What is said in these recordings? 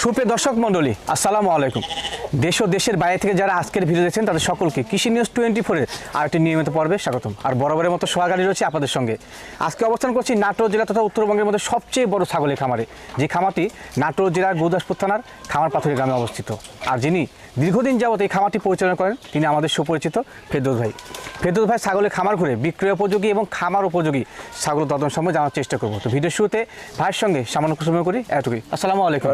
সুপ্রিয় দর্শক মণ্ডলী, আসসালামু আলাইকুম। দেশ ও দেশের বাইরে থেকে যারা আজকের ভিডিও দেখছেন, তাদের সকলকে কৃষি নিউজ টোয়েন্টি ফোরের আর একটি নিয়মিত পর্বে স্বাগতম। আর বরাবরের মতো সোহাগাড়ি রয়েছে আপনাদের সঙ্গে। আজকে অবস্থান করছি নাটোর জেলা তথা উত্তরবঙ্গের মধ্যে সবচেয়ে বড় ছাগলের খামারে, যে খামারটি নাটোর জেলার গুরুদাসপুর থানার খামার পাথরের গ্রামে অবস্থিত। আর যিনি দীর্ঘদিন যাবত এই খামারটি পরিচালনা করেন, তিনি আমাদের সুপরিচিত ফেরদৌস ভাই। ফেরদৌস ভাই, ছাগলের খামার ঘুরে বিক্রয় উপযোগী এবং খামার উপযোগী ছাগল দদন সম্বন্ধে জানার চেষ্টা করব। তো ভিডিও শুরুতে ভাইয়ের সঙ্গে সামান্য সময় করি এতটুকুই। আসসালামু আলাইকুম।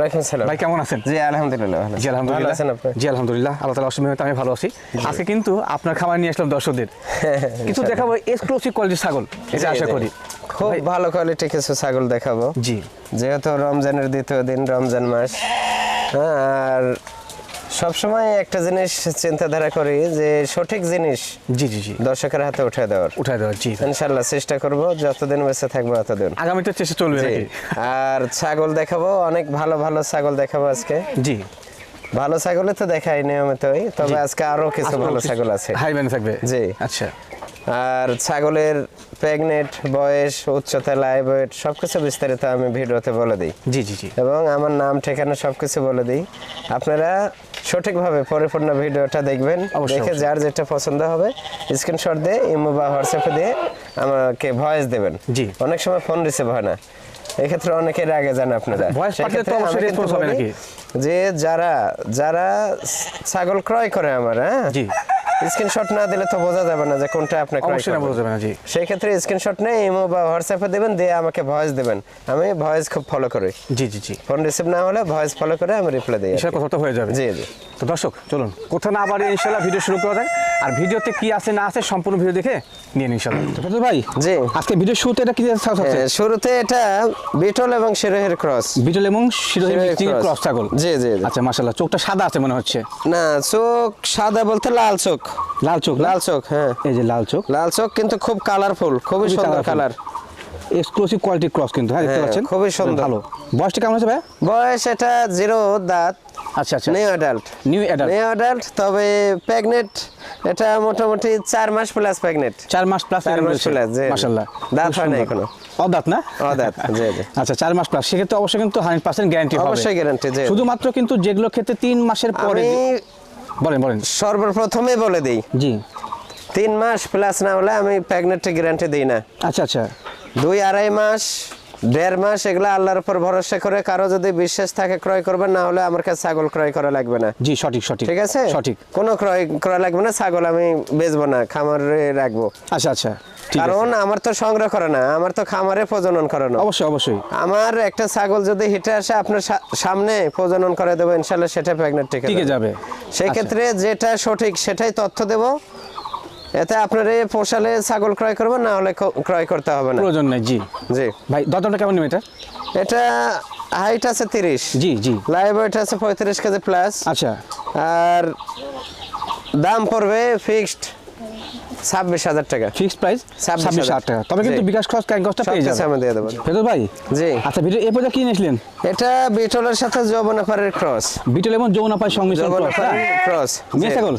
ভাই কেমন আছেন? জি আলহামদুলিল্লাহ জি আলহামদুলিল্লাহ। আছেন আপনি? জি আলহামদুলিল্লাহ আল্লাহ তালা অসীম আমি ভালো আছি। আজকে কিন্তু আপনার খাবার নিয়ে আসলাম দর্শকদের। কিছু দেখাবো এক্সক্লুসিভ কোয়ালিটির ছাগল এটা আশা করি। খুব ভালো কোয়ালিটি কিছু ছাগল দেখাবো। জি। যেহেতু রমজানের দ্বিতীয় দিন রমজান মাস হ্যাঁ, আর সবসময় একটা জিনিস চিন্তাধারা করি যে সঠিক জিনিস জি জি জি। দর্শকের হাতে উঠে দেওয়ার। উঠে দেওয়ার জি ইনশাল্লাহ চেষ্টা করব যতদিন বেঁচে থাকব ততদিন আগামীতে চেষ্টা চলবে আর ছাগল দেখাবো অনেক ভালো ভালো ছাগল দেখাবো আজকে। জি। ভালো ছাগলে তো দেখাই নিয়মিতই তবে আজকে আরও কিছু ভালো ছাগল আছে। হাই ম্যান থাকবে। জি। আচ্ছা। আর ছাগলের প্রেগনেন্ট বয়স উচ্চতা লাইভ ওয়েট সবকিছু বিস্তারিত আমি ভিডিওতে বলে দিই। জি জি জি। এবং আমার নাম ঠিকানা সবকিছু বলে দিই। আপনারা সঠিকভাবে পরিপূর্ণ ভিডিওটা দেখবেন। দেখে যার যেটা পছন্দ হবে স্ক্রিনশট দিয়ে ইমো বা হোয়াটসঅ্যাপে দিয়ে আমাকে ভয়েস দেবেন। জি। অনেক সময় ফোন রিসিভ হয় না। এক্ষেত্রে অনেকের আগে যান আপনারা। নাকি? যে যারা যারা ছাগল ক্রয় করে আমার হ্যাঁ? জি। স্ক্রিনশট না দিলে তো বোঝা যাবে না যে কোনটা আপনার অবশ্যই না। বোঝা যাবে না জি। সেই ক্ষেত্রে স্ক্রিনশট নিয়ে ইমো বা হোয়াটসঅ্যাপে দেবেন দিয়ে আমাকে ভয়েস দেবেন। আমি ভয়েস খুব ফলো করি। জি জি জি। ফোন রিসিভ না হলে ভয়েস ফলো করে আমি রিপ্লাই দেই ইনশাআল্লাহ কথা তো হয়ে যাবে। জি জি। তো দর্শক চলুন। কোথাও না আবার ইনশাআল্লাহ ভিডিও শুরু করা যায় আর ভিডিওতে কি আছে না আছে সম্পূর্ণ ভিডিও দেখে নিয়ে নিন সবাই। ভাই জি। আজকে ভিডিও শুরুতে এটা কি এ, শুরুতে এটা বিটল এবং শিরোহের ক্রস বিটল এবং শিরোহের শিরোহী ক্রস ছাগল। জি জি জি। আচ্ছা মাশাল্লাহ চোখটা সাদা আছে মনে হচ্ছে। না চোখ সাদা বলতে লাল চোখ। লাল চোখ লাল চোখ হ্যাঁ। এই যে লাল চোখ। লাল চোখ কিন্তু খুব কালারফুল খুবই খুবই সুন্দর কালার এক্সক্লুসিভ কোয়ালিটি ক্রস কিন্তু হ্যাঁ দেখতে হ্যাঁ, পাচ্ছেন? খুবই সুন্দর। ভালো। বয়সটা কেমন আছে ভাই বয়স এটা জিরো দাঁত। আচ্ছা আচ্ছা new adult new adult new adult তবে প্রেগনেন্ট এটা মোটামুটি চার মাস প্লাস প্রেগনেন্ট চার মাস প্লাস চার মাস plus, জি। মাশাল্লাহ দাঁত হয় না এখনও। অদাঁত না? অদাঁত, জি, জি। আচ্ছা চার মাস প্লাস সেক্ষেত্রে অবশ্যই কিন্তু হান্ড্রেড পার্সেন্ট গ্যারান্টি হবে। অবশ্যই guarantee, জি। শুধুমাত্র কিন্তু যেগুলো ক্ষেত্রে তিন মাসের পরে বলেন বলেন। সর্বপ্রথমে বলে দেই। জি। তিন মাস প্লাস না হলে আমি প্রেগনেন্টের গ্যারান্টি দিই না। আচ্ছা আচ্ছা। দুই আড়াই মাস দেড় মাস এগুলো আল্লাহর উপর ভরসা করে কারও যদি বিশ্বাস থাকে ক্রয় করবেন না হলে আমার কাছে ছাগল ক্রয় করা লাগবে না। জি সঠিক সঠিক। ঠিক আছে? সঠিক। কোনো ক্রয় করা লাগবে না ছাগল আমি বেচবো না খামারে রাখব। আচ্ছা আচ্ছা কারণ আমার তো সংগ্রহ করে না আমার তো খামারে প্রজনন করানো অবশ্যই অবশ্যই। আমার একটা ছাগল যদি হিটে আসে আপনার সামনে প্রজনন করে দেবো ইনশাল্লাহ সেটা প্রেগনেন্ট টিকে যাবে। সেই ক্ষেত্রে যেটা সঠিক সেটাই তথ্য দেব। এতে আপনার এই পোষালে ছাগল ক্রয় করবেন না হলে ক্রয় করতে হবে না। প্রয়োজন নেই জি। জি। ভাই দরদামটা কেমন নেবে এটা? এটা হাইট আছে তিরিশ। জি জি। লাইভ ওয়েট আছে পঁয়ত্রিশ কেজি প্লাস আচ্ছা। আর দাম পড়বে ফিক্সড ছাব্বিশ হাজার টাকা। ফিক্সড প্রাইস ছাব্বিশ হাজার। টাকা। তবে কিন্তু বিকাশ খরচ ক্যান কস্টটা পেয়ে যাবে। আমি দিয়ে দেবো। ফেরত ভাই? জি। আচ্ছা ভিডিও এ কি নিয়েছিলেন এটা বিটলের সাথে যৌবনাফারের ক্রস। বিটল এবং যৌনাপাই সংমিশ্রণ cross, যৌবনাফারের হ্যাঁ? ক্রস মেয়ে ছাগল?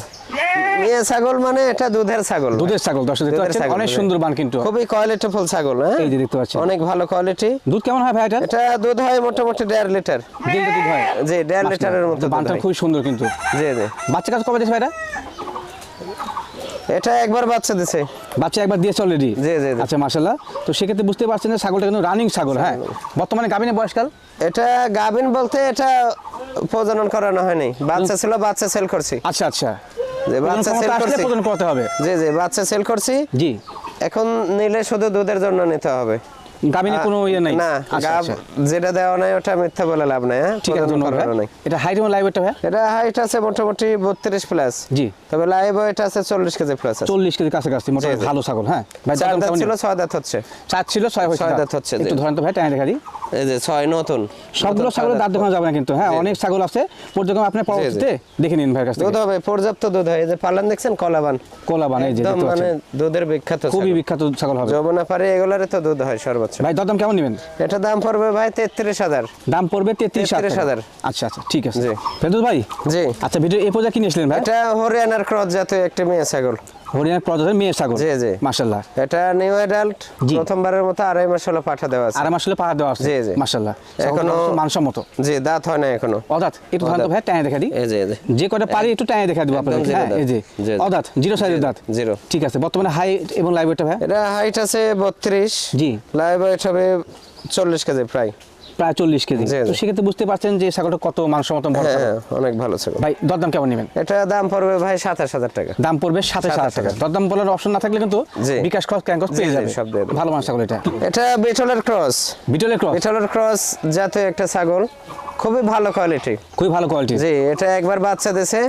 মেয়ে ছাগল মানে এটা দুধের ছাগল। দুধের ছাগল দর্শক দেখতে পাচ্ছেন অনেক সুন্দর বান কিন্তু। খুবই কোয়ালিটিফুল ছাগল হ্যাঁ? এই যে দেখতে পাচ্ছেন। অনেক ভালো কোয়ালিটি দুধ কেমন হয় ভাই এটা? এটা দুধ হয় মোটামুটি দেড় লিটার। দুধ হয়? জি লিটারের মতো বানটা। খুবই সুন্দর কিন্তু। জি জি। বাচ্চা কাজ কবে দিয়েছে ভাই এটা? এটা একবার বাচ্চা দিছে। বাচ্চা একবার দিয়েছে অলরেডি জি, জি। আচ্ছা মাশাল্লাহ তো সেক্ষেত্রে বুঝতে পারছেন যে ছাগলটা কিন্তু রানিং ছাগল হ্যাঁ? বর্তমানে গাভিনে বয়সকাল এটা গাভিন বলতে এটা প্রজনন করানো হয়নি। বাচ্চা ছিল বাচ্চা সেল করছি। আচ্ছা আচ্ছা। যে বাচ্চা সেল করছি। প্রজনন করতে হবে। জি জি বাচ্চা সেল করছি। জি। এখন নিলে শুধু দুধের জন্য নিতে হবে। কোনো ইয়ে নাই। না আচ্ছা গাব আচ্ছা। যেটা দেওয়া নাই ওটা মিথ্যা বলে লাভ নাই হ্যাঁ? ঠিক আছে এটা হাইট এবং লাইভ এটা ভাই এটা হাইট আছে মোটামুটি বত্রিশ প্লাস জি। তবে লাইভ ওয়েট আছে চল্লিশ কেজি প্লাস আছে। চল্লিশ কেজি কাছাকাছি মোটামুটি জি, জি। ভালো ছাগল হ্যাঁ? ভাই চার দাঁত ছিল নেবেন? ছয় দাঁত হচ্ছে। চার ছিল ছয় হয়েছে ছয় দাঁত। দাঁত হচ্ছে, একটু ধরেন তো ভাই টাইম এই যে ছয় নতুন। সবগুলো ছাগলের দাঁত দেখানো যাবে না কিন্তু হ্যাঁ অনেক ছাগল আছে। পর্যটন আপনি পরবর্তীতে দেখে নিন ভাইয়ের কাছ দুধ হবে পর্যাপ্ত দুধ হয়। এই যে পালান দেখছেন কলাবান। কোলাবান এই যে মানে দুধের বিখ্যাত খুবই। বিখ্যাত ছাগল হবে। যমুনা পারে এগুলারে তো দুধ হয় সর্বোচ্চ ভাই দরদাম কেমন নেবেন? এটা দাম পড়বে ভাই তেত্রিশ হাজার। দাম পড়বে তেত্রিশ 33,000 আচ্ছা আচ্ছা ঠিক আছে। জি। ফেরদৌস ভাই? জি। আচ্ছা ভিডিও এ পর্যন্ত কি নিয়েছিলেন ভাই? এটা হরিয়ানার ক্রস জাতীয় একটা মেয়ে ছাগল। হরিয়ানা প্রজাতির মেয়ে ছাগল। জি, জি। মাশাল্লাহ এটা নিউ অ্যাডাল্ট প্রথমবারের মতো আড়াই মাস হলো পাঠা দেওয়া আছে। আর আমার আসলে পাহাড় দেওয়া আছে। জি, জি। মাশাল্লাহ এখনো- মানসম্মত জি দাঁত হয় না এখনও। অদাত একটু ধান তো ভাই টাইনে দেখা দিই। এই যে যে। যে কটা পারি একটু টাইনে দেখা দিব আপনাদের জিরো হ্যাঁ এই যে। জি, জি। অদাত জিরো সাইজের দাঁত। জিরো। ঠিক আছে বর্তমানে হাই এবং লাইভ ওয়েটটা ভাই? এটা হাইট আছে বত্রিশ। জি। লাইভ ওয়েট হবে চল্লিশ কেজি প্রায়। প্রায় চল্লিশ কেজি। তো সেক্ষেত্রে বুঝতে পারছেন যে ছাগলটা কত মানসম্মত বড় হ্যাঁ। হ্যাঁ, অনেক ভালো ছাগল। ভাই দরদাম কেমন নেবেন? এটা দাম পড়বে ভাই সাতাশ হাজার টাকা। দাম পড়বে সাতাশ হাজার টাকা। দরদাম বলার অপশন না থাকলে কিন্তু বিকাশ খরচ ক্যাঙ্কস জি, পেয়ে যাবে। ভালো মানুষ ছাগল এটা। এটা বিটলের ক্রস। বিটলের ক্রস? বিটলের ক্রস জাতীয় একটা ছাগল। খুবই ভালো কোয়ালিটি খুবই ভালো কোয়ালিটি জি এটা একবার বাচ্চা দিছে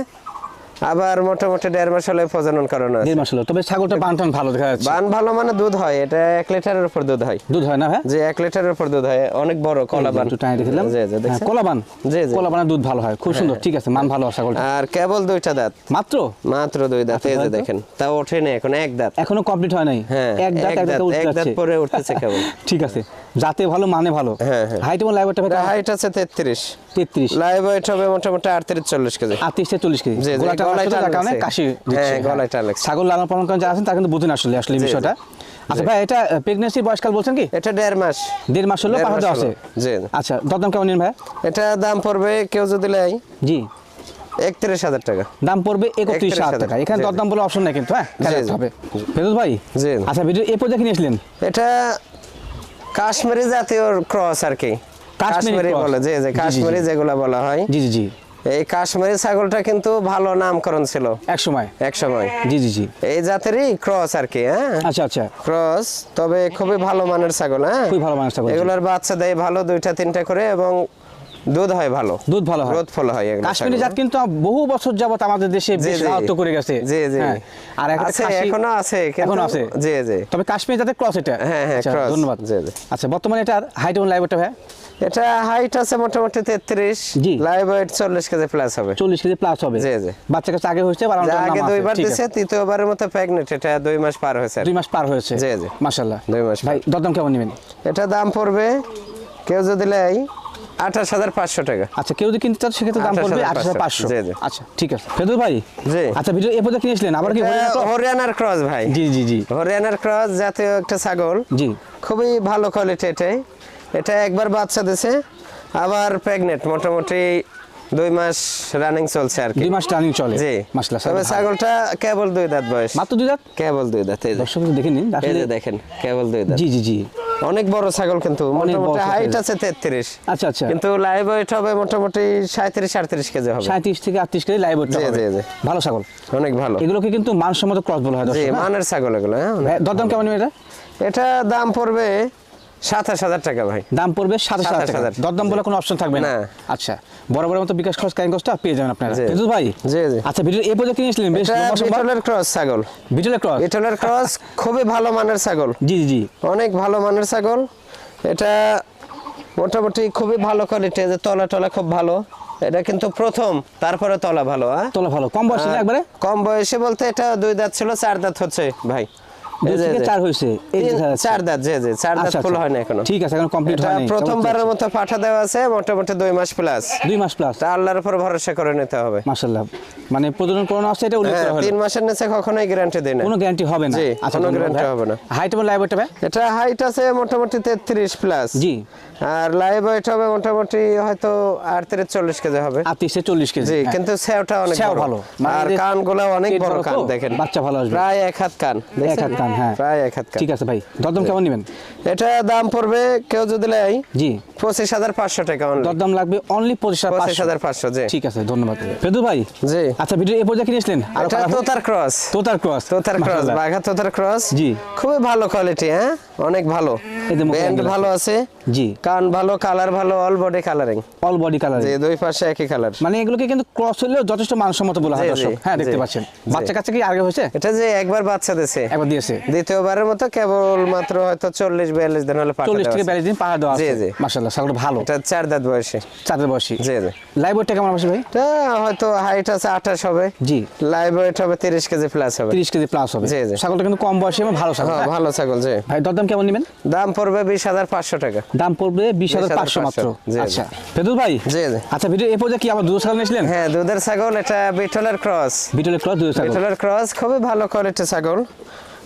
আবার মোটামুটি দেড় মাস হলে প্রজনন করানো আছে। দেড় মাস হলো। তবে ছাগলটা বান টান ভালো দেখা যাচ্ছে। বান ভালো মানে দুধ হয় এটা এক লিটারের উপর দুধ হয়। দুধ হয় না ভাই? যে এক লিটারের উপর দুধ হয় অনেক বড় কলা বান। একটু টাইনে দেখলাম জি জি দেখছেন? কলাবান জি, জি। কলাবানের দুধ ভালো হয়। খুব সুন্দর ঠিক আছে মান ভালো আছে ছাগলটা। আর কেবল দুইটা দাঁত। মাত্র? মাত্র দুই দাঁত এই যে? দেখেন তা ওঠেনি এখন এক দাঁত। এখনও কমপ্লিট হয় নাই? হ্যাঁ এক দাঁত এক দাঁত এক দাঁত পরে উঠতেছে কেবল। ঠিক আছে যাতে ভালো মানে ভালো। হ্যাঁ, হ্যাঁ। হাইট এবং লাইভটা ভাই হাইট আছে তেত্রিশ। তেত্রিশ। লাইভ ওয়েট হবে মোটামুটি আটত্রিশ চল্লিশ কেজি। আটত্রিশ থেকে চল্লিশ কেজি। জি, জি, গলায় নষ্ট টান যার কারণে কাশি গলায় লাগছে। ছাগল লালন পালন করেন যারা আছেন তারা কিন্তু বুঝেন আসলে আসলে এই জি, জি। বিষয়টা। আচ্ছা ভাই এটা প্রেগনেন্সির বয়সকাল বলছেন কি? এটা দেড় মাস। দেড় মাস হলো পাহাড় আছে। জি। আচ্ছা দরদাম কেমন নিন ভাই? এটা দাম পড়বে কেউ যদি লাই জি। একত্রিশ হাজার টাকা। দাম পড়বে একত্রিশ হাজার টাকা। এখানে জি, জি। দরদাম বলে অপশন নাই কিন্তু হ্যাঁ? খেয়াল জি, রাখতে জি। হবে। ফেরোজ ভাই? জি। আচ্ছা ভিডিও এ পর্যায়ে নিয়েছিলেন? এটা কাশ্মীরি জাতীয় ক্রস আর কি। কাশ্মীরি বলে যে জি, জি। কাশ্মীরি যেগুলো বলা হয়। জি জি জি। এই কাশ্মীরি ছাগলটা কিন্তু ভালো নামকরণ ছিল। এক সময়? এক সময়। জি জি জি। এই জাতেরই ক্রস আর কি হ্যাঁ? আচ্ছা আচ্ছা। ক্রস তবে খুবই ভালো মানের ছাগল হ্যাঁ? খুবই ভালো মানুষ ছাগল এগুলোর বাচ্চা দেয় ভালো দুইটা তিনটা করে এবং দুধ হয় ভালো। দুধ ভালো হয়। ফল হয় এগুলো কাশ্মীরি জাত কিন্তু বহু বছর যাবত আমাদের দেশে বেশ। রাহত করে গেছে। জি জি। হ্যাঁ। আর আছে এখনও আছে এখনও আছে? জি জি। তবে কাশ্মীর জাতের ক্রস এটা? হ্যাঁ, হ্যাঁ, আচ্ছা। ধন্যবাদ। জি, জি। আচ্ছা বর্তমানে এটা হাইট এবং লাইভ ভাই এটা হাইট আছে মোটামুটি তেত্রিশ জি। লাইভ ওয়েট চল্লিশ কেজি প্লাস হবে। চল্লিশ কেজি প্লাস হবে। জি, জি। বাচ্চা কাছে আগে হয়েছে নাম আগে দুইবার আছে। তৃতীয়বারের মতো প্রেগনেন্ট এটা দুই মাস পার হয়েছে দুই মাস পার হয়েছে। জি, জি। মাশাল্লাহ দুই মাস ভাই দরদাম কেমন নেবেন? এটা দাম পড়বে কেউ যদি লেয় আঠাশ হাজার পাঁচশো টাকা। আচ্ছা কেউ যদি কিনতে চান সেক্ষেত্রে দাম পড়বে আঠাশ হাজার পাঁচশো। 28,500 জি, জি। আচ্ছা ঠিক আছে। ফেদুর ভাই জি। আচ্ছা ভিডিও কিনেছিলেন? আবার কি এটা? হরিয়ানার ক্রস ভাই। জি জি জি। হরিয়ানার ক্রস জাতীয় একটা ছাগল। জি। খুবই ভালো কোয়ালিটি এটাই। এটা একবার বাচ্চা দিছে আবার প্রেগনেন্ট মোটামুটি দুই মাস রানিং চলছে আর কি। দুই মাস রানিং চলে জি। মাসলা তবে ছাগলটা কেবল দুই দাঁত বয়স। মাত্র দুই দাঁত? কেবল দুই দাঁত এই। দর্শক দেখে নিন এই আসলে দেখেন কেবল দুই দাঁত। জি জি জি। অনেক বড় ছাগল কিন্তু মোটামুটি হাইট আছে তেত্রিশ। আচ্ছা আচ্ছা। কিন্তু লাইভ ওয়েট হবে মোটামুটি সাঁত্রিশ আটত্রিশ কেজি হবে। সাঁত্রিশ থেকে আটত্রিশ কেজি লাইভ ওয়েট জি, জি, জি। ভালো ছাগল। অনেক ভালো। এগুলোকে কিন্তু মানসম্মত ক্রস বলা হয় দর্শক হ্যাঁ? মানের ছাগল এগুলো হ্যাঁ ভাই, দরদাম কেমন এটা? এটা দাম পড়বে সাতাশ হাজার টাকা ভাই। দাম পড়বে সাতাশ হাজার টাকা। 27,000 দরদাম বলে কোনো অপশন থাকবে না। আচ্ছা বড় বড় মতো বিকাশ খরচ পেয়ে যাবেন আপনারা। জি। ফেদুর ভাই? জি জি। আচ্ছা ভিডিও এই পর্যন্ত কিনেছিলেন বেশ এটা লম্বা সম্ভব বিটলের ক্রস ছাগল। বিটলের ক্রস বিটলের ক্রস খুবই ভালো মানের ছাগল। জি জি। অনেক ভালো মানের ছাগল। এটা মোটামুটি খুবই ভালো কোয়ালিটি তলা টলা খুব ভালো। এটা কিন্তু প্রথম তারপরে তলা ভালো হ্যাঁ? তোলা ভালো। কম বয়সে একবারে? কম বয়সে বলতে এটা দুই দাঁত ছিল চার দাঁত হচ্ছে ভাই। চার হয়েছে। এই তিন- দেখা যাচ্ছে। চার দাঁত জি জি চার দাঁত আচ্ছা, ফুল আচ্ছা। হয় না এখনও। ঠিক আছে এখন কমপ্লিট এটা হয়নি প্রথমবারের মতো পাঠা দেওয়া আছে মোটামুটি দুই মাস প্লাস দুই মাস প্লাস তা আল্লাহর উপর ভরসা করে নিতে হবে। মাশাআল্লাহ। মানে প্রজনন করানো আছে এটা উল্লেখ হ্যাঁ করা হলো। তিন মাসের নিচে কখনোই গ্যারান্টি দেয় না। কোনো গ্যারান্টি হবে না। জি, আচ্ছা কোনো guarantee হবে না। হাইট এবং লাইভ ভাই এটা হাইট আছে মোটামুটি তেত্রিশ প্লাস জি। আর লাইভ ওয়েট হবে মোটামুটি হয়তো আটত্রিশ চল্লিশ কেজি হবে। আটত্রিশ থেকে চল্লিশ কেজি। জি হ্যাঁ। কিন্তু সেওটা অনেক ভালো। মানে আর কানগুলো অনেক বড় বড় কান দেখেন। বাচ্চা ভালো আসবে। প্রায় এক হাত কান এক হাত কান। হ্যাঁ। প্রায় এক হাত ঠিক আছে ভাই দরদাম কেমন নেবেন? এটা দাম পড়বে কেউ যদি লেয় জি। পঁচিশ হাজার পাঁচশো টাকা। দরদাম লাগবে অনলি পঁচিশ হাজার পঁচিশ। পাঁচশো হাজার পাঁচশো জি। ঠিক আছে ধন্যবাদ। ভাই জি। আচ্ছা ভিডিও এ পর্যায়ে কিনেছিলেন আর এটা তোতার ক্রস। তোতার ক্রস তোতার ক্রস বাঘা তোতার ক্রস। জি। খুবই ভালো কোয়ালিটি হ্যাঁ? অনেক ভালো। ব্যান্ড ভালো আছে। জি। কান ভালো কালার ভালো all body colouring all body colour যে দুই পাশে একই কালার মানে এগুলোকে কিন্তু ক্রস হলেও যথেষ্ট মানসম্মত বলা হয় জি, জি, দর্শক হ্যাঁ দেখতে পাচ্ছেন। বাচ্চা কাছে কি আগে হয়েছে? এটা যে একবার বাচ্চা দিছে একবার দিয়েছে। দ্বিতীয়বারের মতো কেবল মাত্র হয়তো চল্লিশ বিয়াল্লিশ দিন হলে থেকে দিন দেওয়া আছে। জি। ভালো। এটা চার দাঁত বয়সে। জি জি। লাইভ ওয়েটটা কেমন আছে ভাই? এটা হয়তো হাইট আছে আঠাশ হবে। জি। লাইভ ওয়েট হবে তিরিশ কেজি প্লাস হবে। তিরিশ কেজি প্লাস হবে। জি, জি। ছাগলটা কিন্তু কম বয়সী এবং ভালো ছাগল হ্যাঁ? ভালো ছাগল জি। ভাই দরদাম কেমন নেবেন? দাম পড়বে বিশ হাজার পাঁচশো টাকা। দাম পড়বে বিশ হাজার পাঁচশো মাত্র। আচ্ছা। ফেদুল ভাই? জি, জি। আচ্ছা ভিডিও এ পর্যায়ে কি আমার দুধ ছাগল নিয়েছিলেন হ্যাঁ দুধের ছাগল এটা বিটলের ক্রস। বিটলের ক্রস দুধের ছাগল। বিটলের ক্রস খুবই ভালো কোয়ালিটির ছাগল।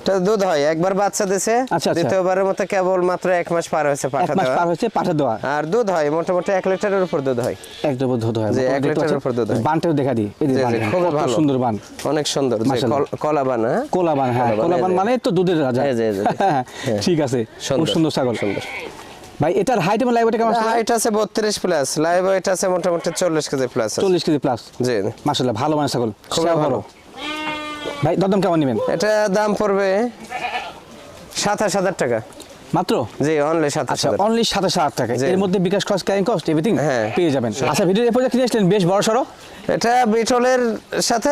এটা দুধ হয় একবার বাচ্চা দিছে আচ্ছা, আচ্ছা। দ্বিতীয়বারের মতো কেবল মাত্র এক মাস পার হয়েছে পাঠা দেওয়া। পার হয়েছে পাঠা দেওয়া। আর দুধ হয় মোটামুটি এক লিটারের উপর দুধ হয়। একদম দুধ হয়। এক লিটারের উপর দুধ হয়। বানটাও দেখা দিই। এই যে কত ভালো। সুন্দর বান। অনেক সুন্দর যে মাশাআল্লাহ। কল- কলা বানা হ্যাঁ এই যে। মানে তো দুধের রাজা। এই যে, এই যে, হ্যাঁ, ঠিক আছে। খুব সুন্দর ছাগল। সুন্দর। ভাই এটার হাইট এবং লাইভ কেমন আছে হাইট আছে বত্রিশ প্লাস লাইভ ওয়েট আছে মোটামুটি চল্লিশ কেজি প্লাস চল্লিশ কেজি প্লাস জি। মাসাল্লাহ ভালো মানে ছাগল। সেও ভালো। ভাই দরদাম কেমন নেবেন? এটা দাম পড়বে সাতাশ হাজার টাকা। মাত্র? জি অনলি সাতাশ আচ্ছা অনলি সাতাশ হাজার টাকা। এর মধ্যে বিকাশ খরচ ক্যারিং কস্ট এভরিথিং হ্যাঁ। পেয়ে যাবেন। আচ্ছা ভিডিও এরপরে কিনে আসলেন বেশ বড় সড়ো। এটা বিটলের সাথে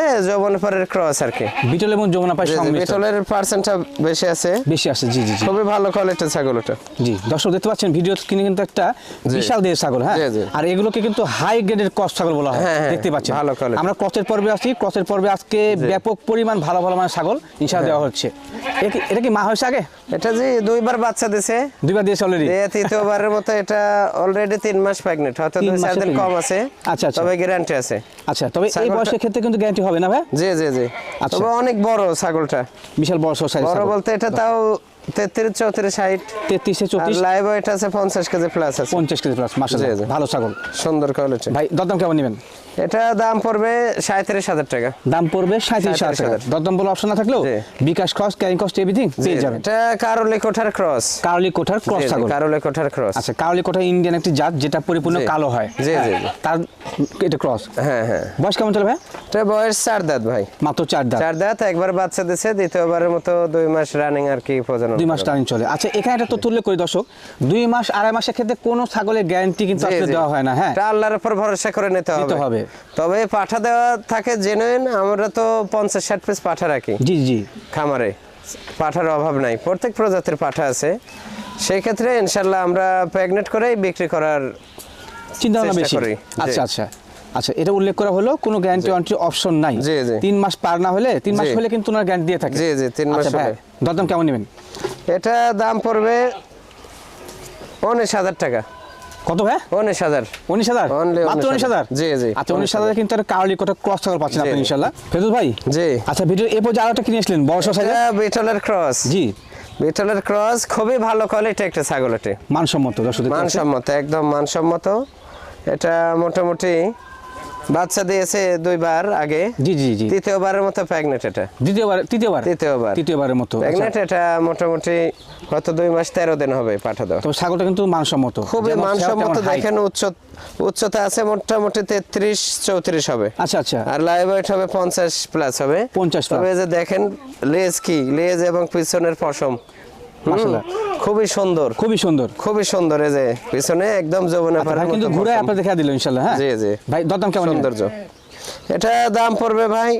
ক্রস আর কি। বিটল এবং সংমিশ্রণ। বিটলের পার্সেন্টটা বেশি আছে। বেশি আছে জি জি খুবই ভালো কোয়ালিটির ছাগল ওটা। জি দর্শক দেখতে পাচ্ছেন ভিডিও কিনে কিন্তু একটা বিশাল দেহের ছাগল হ্যাঁ। আর এগুলোকে কিন্তু হাই গ্রেডের কস ছাগল বলা হয় হ্যাঁ, হ্যাঁ, দেখতে পাচ্ছেন? ভালো quality। আমরা ক্রসের পর্বে আছি ক্রসের পর্বে আজকে ব্যাপক পরিমাণ ভালো ভালো মানের ছাগল ইনশাআল্লাহ দেওয়া হচ্ছে। এটা কি মা হয়েছে আগে? এটা জি দুইবার বাচ্চা দিছে? দুইবার দিয়েছে অলরেডি দিয়ে তৃতীয়বারের মতো এটা অলরেডি তিন মাস প্রেগন্যান্ট হয়তো দুই চার দিন কম আছে আচ্ছা, আচ্ছা। তবে গ্যারান্টি আছে। আচ্ছা তবে এই বয়সের ক্ষেত্রে কিন্তু গ্যারান্টি হবে না ভাই? জি জি জি। আচ্ছা। তবে অনেক বড় ছাগলটা। বিশাল বড় সাইজ বড় বলতে এটা তাও তেত্রিশ চৌত্রিশ তেত্রিশে চৌত্রিশ। লাইভ ওয়েট আছে পঞ্চাশ কেজি প্লাস আছে। পঞ্চাশ কেজি প্লাস মাসাল্লাহ জি, জি। ভালো ছাগল। সুন্দর কোয়ালিটি ভাই দরদাম কেমন নেবেন? এটা দাম পড়বে সাঁত্রিশ হাজার টাকা। দাম পড়বে সাঁত্রিশ হাজার দরদাম বলে অপশন না থাকলেও bKash cost carrying cost everything পেয়ে যাবেন। এটা কারোলি কোঠার ক্রস কারলি কোঠার ক্রস ছাগল। কারোলি কোঠার ক্রস আচ্ছা কারলি কোঠা ইন্ডিয়ান একটি জাত যেটা পরিপূর্ণ। কালো হয়। হ্যাঁ, জি, জি। তার এটা ক্রস হ্যাঁ হ্যাঁ। বয়স কেমন চলে ভাই? এটা বয়স চার দাঁত ভাই। মাত্র চার দাঁত। চার দাঁত একবার বাচ্চা দিছে দ্বিতীয়বারের মতো দুই মাস রানিং আর কি প্রজনন দুই মাস। টাইম চলে। আচ্ছা এখানে একটা তথ্য উল্লেখ করি দর্শক। দুই মাস আড়াই মাসের ক্ষেত্রে কোনো ছাগলের গ্যারান্টি কিন্তু আসলে দেওয়া হয় না হ্যাঁ। এটা আল্লাহর উপর ভরসা করে নিতে হবে। হবে। তবে পাঠা দেওয়া থাকে জেনুইন আমরা তো পঞ্চাশ ষাট পিস পাঠা রাখি। জি জি। খামারে। পাঠার অভাব নাই। প্রত্যেক প্রজাতির পাঠা আছে। সেই ক্ষেত্রে ইনশাল্লাহ আমরা প্রেগনেন্ট করেই বিক্রি করার চিন্তা ভাবনা বেশি। করি। আচ্ছা আচ্ছা। আচ্ছা এটা উল্লেখ করা হলো কোনো গ্যারান্টি ওয়ারেন্টি অপশন নাই। জি, জি। তিন মাস পার না হলে তিন মাস হলে কিন্তু ওনার গ্যারান্টি দিয়ে থাকে। জি, জি, তিন মাস আচ্ছা। দরদাম কেমন নেবেন? এটা দাম পড়বে উনিশ হাজার টাকা। কত ভাই? উনিশ হাজার। উনিশ হাজার? মাত্র উনিশ 19,000 হাজার? জি, জি, আচ্ছা উনিশ হাজারে কিন্তু একটা কারলি কোটা ক্রস পাচ্ছেন আপনি। ইনশাল্লাহ ফেরুজ ভাই? জি। আচ্ছা ভিডিও যে আরেকটা কিনে আসলেন বড় সাইজের? এটা বিটলের ক্রস জি। বিটলের ক্রস খুবই ভালো কোয়ালিটি একটা ছাগল এটি। মানসম্মত দর্শক মানসম্মত একদম মানসম্মত। এটা মোটামুটি বাচ্চা দিয়েছে দুইবার আগে। জি জি জি। তৃতীয়বারের মতো প্রেগনেন্ট এটা। দ্বিতীয়বার তৃতীয়বার? তৃতীয়বার। তৃতীয়বারের মতো আচ্ছা, প্রেগনেন্ট এটা মোটামুটি হয়তো দুই মাস তেরো দিন হবে পাঠা দেওয়া। তো ছাগলটা কিন্তু মানসম্মত। খুবই মানসম্মত দেখেন উচ্চ উচ্চতা আছে মোটামুটি তেত্রিশ চৌত্রিশ হবে। আচ্ছা আচ্ছা। আর লাইভ ওয়েট হবে পঞ্চাশ প্লাস হবে। 50 plus। তবে যে দেখেন লেজ কি? লেজ এবং পিছনের পশম। হুম, মাশাআল্লাহ। খুবই সুন্দর। খুবই সুন্দর। খুবই সুন্দর এই যে পিছনে একদম যৌবনা আচ্ছা, কিন্তু ঘুরে আপনার দেখা দিল ইনশাল্লাহ হ্যাঁ? জি, জি। ভাই দরদাম কেমন? সৌন্দর্য। এটা দাম পড়বে ভাই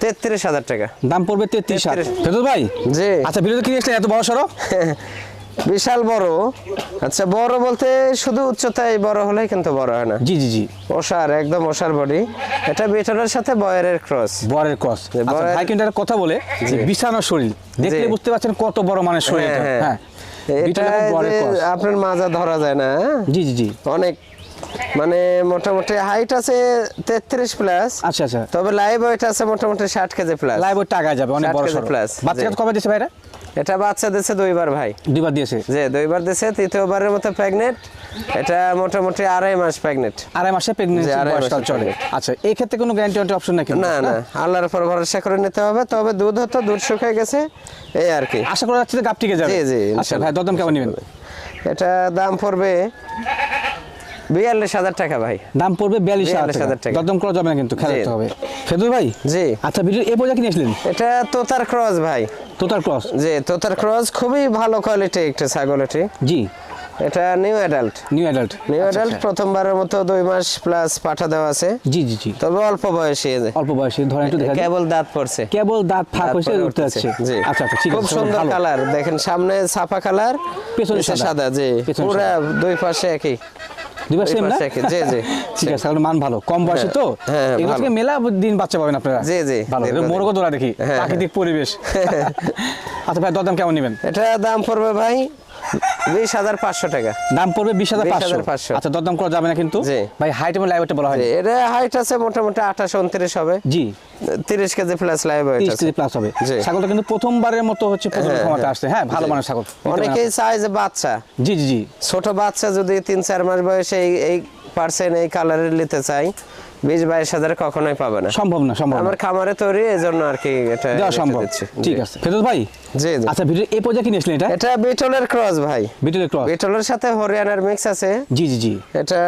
তেত্রিশ হাজার টাকা। দাম পড়বে তেত্রিশ হাজার। ভাই? জি। আচ্ছা ভিডিওতে কিনে এত বড় সড়ো বিশাল বড়। আচ্ছা বড় বলতে শুধু উচ্চতায় বড় হলেই কিন্তু বড় হয় না। জি জি জি। ওষার একদম ওষার বডি। এটা বেটনের সাথে বয়ারের ক্রস। বরের ক্রস। আচ্ছা ভাই কিন্তু একটা কথা বলে যে বিছানো শরীর। দেখলে বুঝতে পারছেন কত বড় মানের শরীর হ্যাঁ, আপনার মাজা ধরা যায় না হ্যাঁ? জি জি জি। অনেক মানে মোটামুটি হাইট আছে তেত্রিশ প্লাস আচ্ছা আচ্ছা। তবে লাইভ ওয়েট আছে মোটামুটি ষাট কেজি প্লাস লাইভ ওয়েট টাকা যাবে অনেক 60 বড় প্লাস বাচ্চা। কবে দিচ্ছে ভাইরা? এটা বাচ্চা দিচ্ছে দুইবার ভাই। দুইবার দিয়েছে? যে দুইবার দিছে তৃতীয়বারের মতো প্রেগনেন্ট এটা মোটামুটি আড়াই মাস প্রেগনেন্ট আড়াই মাসে আড়াই বয়সকাল চলে। আচ্ছা এই ক্ষেত্রে কোনো গ্যারান্টি ওয়ারেন্টি অপশন নাকি? না না আল্লাহর উপর ভরসা করে নিতে হবে তবে দুধ হতো দুধ শুকিয়ে গেছে এই আর কি। আশা করা যাচ্ছে যে গাপ টিকে যাবে। জি, জি, আচ্ছা ভাই দরদাম কেমন নেবেন? এটা দাম পড়বে বিয়াল্লিশ হাজার টাকা ভাই। দাম পড়বে বিয়াল্লিশ হাজার টাকা। দরদাম করা যাবে না কিন্তু জি। রাখতে হবে। ফেদুর ভাই? জি। আচ্ছা ভিডিও এ পর্যন্ত কিনে আসলেন? এটা তোতার ক্রস ভাই। তোতার ক্রস? যে তোতার ক্রস খুবই ভালো কোয়ালিটি একটা ছাগল এটি। জি। এটা new adult new adult new adult প্রথমবারের মতো দুই মাস প্লাস পাঠা দেওয়া আছে। জি জি জি। তবে অল্প বয়সী। অল্প বয়সী ধরেন একটু দেখা কেবল দাঁত পড়ছে। কেবল দাঁত ফাঁক হয়েছে উঠতে। যাচ্ছে। জি। আচ্ছা আচ্ছা ঠিক খুব সুন্দর কালার দেখেন সামনে ছাপা কালার পেছনে সাদা। জি। পুরা দুই পাশে একই। দুই পাশে সেম না? জি জি। ঠিক আছে তাহলে মান ভালো। কম বয়সে তো? হ্যাঁ, এগুলো থেকে মেলা দিন বাচ্চা পাবেন আপনারা। জি, জি, ভালো। দীর্ঘদিন। দোলা দেখি। হ্যাঁ, প্রাকৃতিক পরিবেশ। আচ্ছা ভাই দরদাম কেমন নেবেন? এটা দাম পড়বে ভাই বিশ হাজার পাঁচশো টাকা। দাম পড়বে বিশ হাজার পাঁচশো। 20,500 আচ্ছা দরদাম করা যাবে না কিন্তু? ভাই হাইট এবং লাইভটা বলা হয় এটা হাইট আছে মোটামুটি আঠাশ উনত্রিশ হবে। জি। তিরিশ কেজি প্লাস লাইভ তিরিশ কেজি প্লাস হবে। ছাগলটা কিন্তু প্রথমবারের মতো হচ্ছে প্রথম হ্যাঁ, ক্ষমতা হ্যাঁ। আসছে। হ্যাঁ ভালো মানের ছাগল। অনেকেই চায় যে বাচ্চা। জি জি জি। ছোট বাচ্চা যদি তিন চার মাস বয়সে এই এই পার্সেন্ট এই কালারের নিতে চাই বিশ বাইশ হাজার কখনোই পাবে না। সম্ভব না সম্ভব আমার খামারে তৈরি এই জন্য আর কি এটা দেওয়া সম্ভব। ঠিক আছে। ফেরত ভাই? জি জি। আচ্ছা ভিডিও এই পর্যায়ে কি নিয়েছিলেন এটা? এটা বিটলের ক্রস ভাই। বিটলের ক্রস। বিটলের সাথে হরিয়ানার মিক্স আছে। জি জি জি। এটা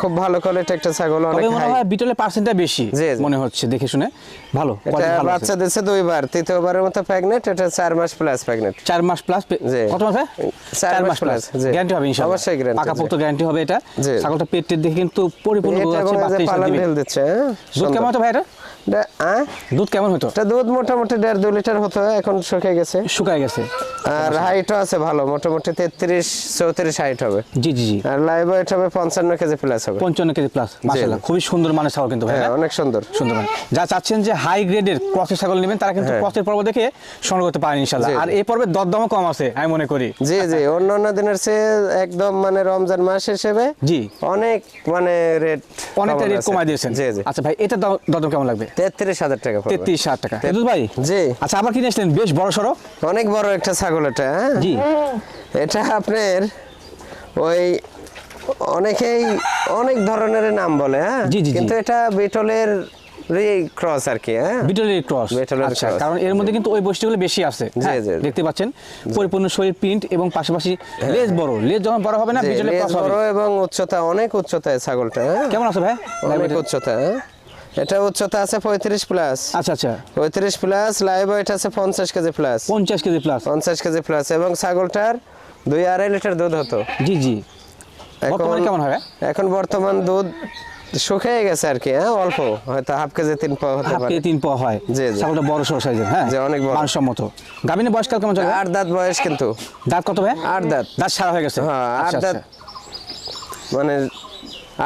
খুব ভালো কোয়ালিটি একটা ছাগল অনেক মনে হয় বিটলের পার্সেন্টটা বেশি। মানে হচ্ছে দেখে শুনে ভালো এটা। বাচ্চা দিচ্ছে দুইবার তৃতীয়বারের মতো প্রেগন্যান্ট এটা 4 মাস প্লাস প্রেগন্যান্ট 4 মাস প্লাস কত মাস ভাই? চার মাস প্লাস। গ্যারান্টি হবে ইনশাআল্লাহ অবশ্যই guarantee, পাকাপোক্ত গ্যারান্টি হবে এটা। ছাগলটা পেটের দেখে কিন্তু পরিপূর্ণ হচ্ছে বাচ্চা হিসেবে দিচ্ছে হ্যাঁ? দুধ কেমন তো ভাই এটা? দুধ কেমন হতো এটা দুধ মোটামুটি দেড় দু লিটার হতো এখন শুকিয়ে গেছে। শুকায় গেছে। আর হাইটও আছে ভালো মোটামুটি তেত্রিশ চৌত্রিশ হাইট হবে। জি জি জি। আর লাইভ ওয়েট হবে পঞ্চান্ন কেজি প্লাস হবে। পঞ্চান্ন কেজি প্লাস খুবই সুন্দর মানের ছাগল কিন্তু ভাই হ্যাঁ অনেক সুন্দর। সুন্দর মানে যা চাচ্ছেন যে হাই গ্রেডের ক্রসের ছাগল নেবেন তারা কিন্তু হ্যাঁ। ক্রসের পর্ব দেখে সংগ্রহ করতে পারেন আর এই পর্বে দরদামও কম আছে আমি মনে করি। জি জি অন্য অন্য দিনের চেয়ে একদম মানে রমজান মাস হিসেবে জি। অনেক মানে রেট অনেকটা রেট কমাই দিয়েছেন। জি জি। আচ্ছা ভাই এটা দরদাম কেমন লাগবে? তেত্রিশ হাজার টাকা তেত্রিশ হাজার টাকা। এদুল ভাই? জি। আচ্ছা আবার কিনে আসলেন? বেশ বড় সড়ো। অনেক বড় একটা ছাগল এটা হ্যাঁ? জি। এটা আপনার ওই অনেকেই অনেক ধরনের নাম বলে হ্যাঁ। কিন্তু এটা বিটলের ক্রস আর কি হ্যাঁ? বিটলের ক্রস। আচ্ছা কারণ এর মধ্যে কিন্তু ওই বৈশিষ্ট্যগুলো বেশি আছে। হ্যাঁ। দেখতে পাচ্ছেন? পরিপূর্ণ শরীর প্রিন্ট এবং পাশাপাশি লেজ বড়। লেজ যখন বড় হবে না জি, বিটলের ক্রস হবে। বড় এবং উচ্চতা অনেক উচ্চতায় ছাগলটা হ্যাঁ? কেমন আছে ভাই? অনেক উচ্চতা? এটা উচ্চতা আছে পঁয়ত্রিশ প্লাস আচ্ছা আচ্ছা। পঁয়ত্রিশ প্লাস লাইভ ওয়েট আছে পঞ্চাশ কেজি প্লাস পঞ্চাশ কেজি প্লাস পঞ্চাশ কেজি প্লাস এবং ছাগলটার দুই আড়াই লিটার দুধ হতো। জি জি। এখন- কেমন হবে? এখন বর্তমান দুধ শুকিয়ে গেছে আর কি হ্যাঁ অল্প। হয়তো হাফ কেজি তিন পাওয়া হতে হাফ পারে। তিন পাওয়া হয়। জি। ছাগলটা বড় সড়ো সাইজের হ্যাঁ? জি, অনেক বড়। মানসম্মত। গাভিনের বয়সকাল কেমন চলে? আট দাঁত বয়স কিন্তু। দাঁত কত ভাই? আট দাঁত। দাঁত সারা হয়ে গেছে। হ্যাঁ আট আচ্ছা, দাঁত। আচ্ছা। মানে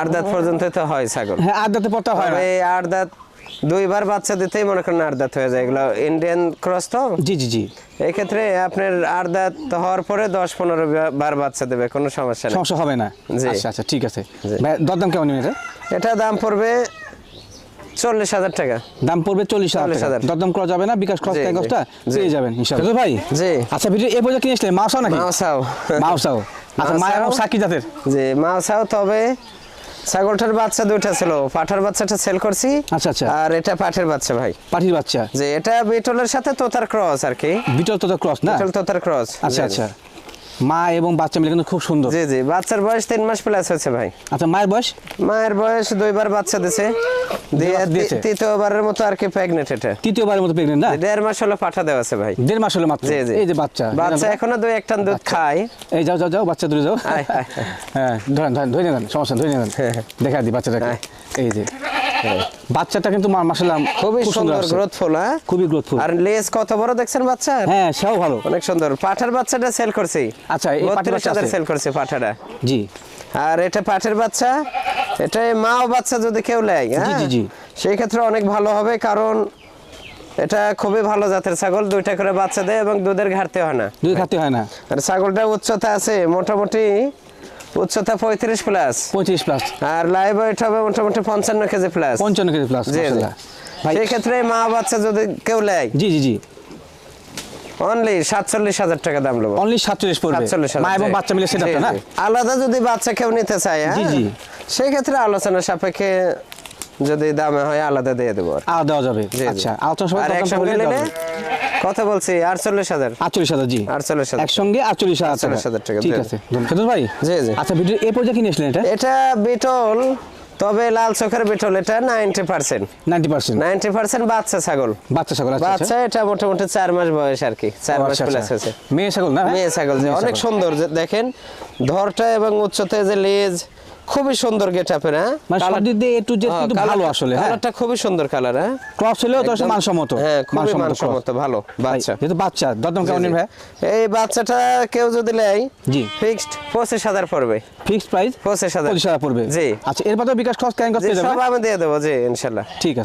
আট দাঁত পর্যন্ত তো হয় ছাগল। হ্যাঁ আট দাঁতে পড়তে হয় এই আট দাঁত দুইবার বাচ্চা দিতেই মনে করেন আট দাঁত হয়ে যায়। এগুলো ইন্ডিয়ান ক্রস তো? জি জি জি। এই ক্ষেত্রে আপনার আট দাঁত হওয়ার পরে দশ পনেরো বার বাচ্চা দেবে কোনো সমস্যা নেই। সমস্যা হবে না? জি। আচ্ছা আচ্ছা ঠিক আছে। দরদাম কেমন এটা এটা দাম পড়বে চল্লিশ হাজার টাকা। দাম পড়বে চল্লিশ হাজার 40,000 দরদাম করা যাবে না বিকাশ খরচ কাগজটা পেয়ে যাবেন ইনশাআল্লাহ। ভাই জি। আচ্ছা ভিডিও এই বইটা কিনেছিলেন মাউসাও নাকি? মাউসাও। আচ্ছা মাউসাও। মা এবং সাকি জাতের? জি মাওসাও তবে ছাগলটার বাচ্চা দুইটা ছিল। পাঠার বাচ্চাটা সেল করছি। আচ্ছা, আচ্ছা। আর এটা পাঠের বাচ্চা ভাই। পাঠির বাচ্চা? যে এটা বিটলের সাথে তোতার ক্রস আর কি। বিটল তোতার ক্রস না? বিটল তোতার ক্রস আচ্ছা আচ্ছা। মা এবং বাচ্চা মিলে কিন্তু খুব সুন্দর। জি জি। বাচ্চার বয়স তিন মাস প্লাস হয়েছে ভাই। আচ্ছা মায়ের বয়স? মায়ের বয়স দুইবার বাচ্চা দিছে। তৃতীয়বারের মতো আর কি প্রেগনেন্ট এটা। তৃতীয়বারের মতো প্রেগনেন্ট না? দেড় মাস হলো পাঠা দেওয়া আছে ভাই। দেড় মাস হলো মাত্র? জি জি। এই যে বাচ্চা বাচ্চা এখনও দুই একটা দুধ খায়। এই যাও যাও যাও বাচ্চা ধরে যাও। হ্যাঁ ধরেন ধরেন ধরে নেন সমস্যা ধরে নেন। হ্যাঁ, হ্যাঁ। দেখা দিই বাচ্চাটাকে। এই যে। বাচ্চাটা কিন্তু মাসাল্লাহ খুবই সুন্দর গ্রোথফুল হ্যাঁ? খুবই গ্রোথফুল আর লেজ কত বড় দেখছেন বাচ্চা? হ্যাঁ সেও ভালো। অনেক সুন্দর। পাঠার বাচ্চাটা সেল করছি। আচ্ছা, এই পাঠার? সেল করছে পাঠাটা জি। আর এটা পাঠের বাচ্চা এটা মাও বাচ্চা যদি কেউ নেয় হ্যাঁ জি, জি। সেই ক্ষেত্রে অনেক ভালো হবে কারণ এটা খুবই ভালো জাতের ছাগল দুইটা করে বাচ্চা দেয় এবং দুধের ঘাটতি হয় না। দুধ খাতে হয় না। আর ছাগলটা উচ্চতা আছে মোটামুটি উচ্চতা পঁয়ত্রিশ প্লাস পঁয়ত্রিশ প্লাস আর লাইভ ওয়েট হবে মোটামুটি পঞ্চান্ন কেজি প্লাস পঞ্চান্ন কেজি প্লাস জি, সেই ক্ষেত্রে মা বাচ্চা যদি কেউ নেয়? জি জি জি। অনলি সাতচল্লিশ হাজার টাকা দাম নেব অনলি সাতচল্লিশ পড়বে। সাতচল্লিশ মা এবং বাচ্চা মিলে সেটা না? আলাদা যদি বাচ্চা কেউ নিতে চায় জি, হ্যাঁ? জি। সেই ক্ষেত্রে আলোচনা সাপেক্ষে যদি দামে হয় আলাদা দিয়ে দেবো আর দেওয়া যাবে। আচ্ছা আলোচনা সবাই একসঙ্গে নিলে? কত বলছি আটচল্লিশ হাজার। আটচল্লিশ হাজার জি। আটচল্লিশ হাজার। একসঙ্গে আটচল্লিশ হাজার টাকা। 48,000 টাকা, ঠিক আছে ভাই? জি, জি। আচ্ছা ভিডিও এই পর্যায়ে কিনে এটা? এটা বিটল তবে লাল চোখের বিটল এটা ninety percent. Ninety percent. Ninety percent বাচ্চা ছাগল। বাচ্চা ছাগল আচ্ছা আচ্ছা। বাচ্চা এটা মোটামুটি চার মাস বয়স আর কি। চার মাস প্লাস আচ্ছা। হয়েছে মেয়ে ছাগল না? মেয়ে ছাগল যে অনেক সুন্দর দেখেন ধরটা এবং উচ্চতায় যে লেজ খুবই সুন্দর গেট আপের হ্যাঁ? মানে সব দিক দিয়ে একটু যে কিন্তু ভালো আসলে হ্যাঁ। কালারটা খুবই সুন্দর কালার হ্যাঁ? ক্রস হলেও তো মানসম্মত। হ্যাঁ খুবই মানসম্মত মানসম্মত ভালো বাচ্চা। যেহেতু বাচ্চা দরদাম কেমন ভাই? এই বাচ্চাটা কেউ যদি নেয় জি। ফিক্সড পঁচিশ হাজার পড়বে। ফিক্সড প্রাইস পড়বে। জি। আচ্ছা এর বিকাশ খরচ কেন করতে যাবে? সব আমি দিয়ে দেবো জি ইনশাল্লাহ। ঠিক আছে।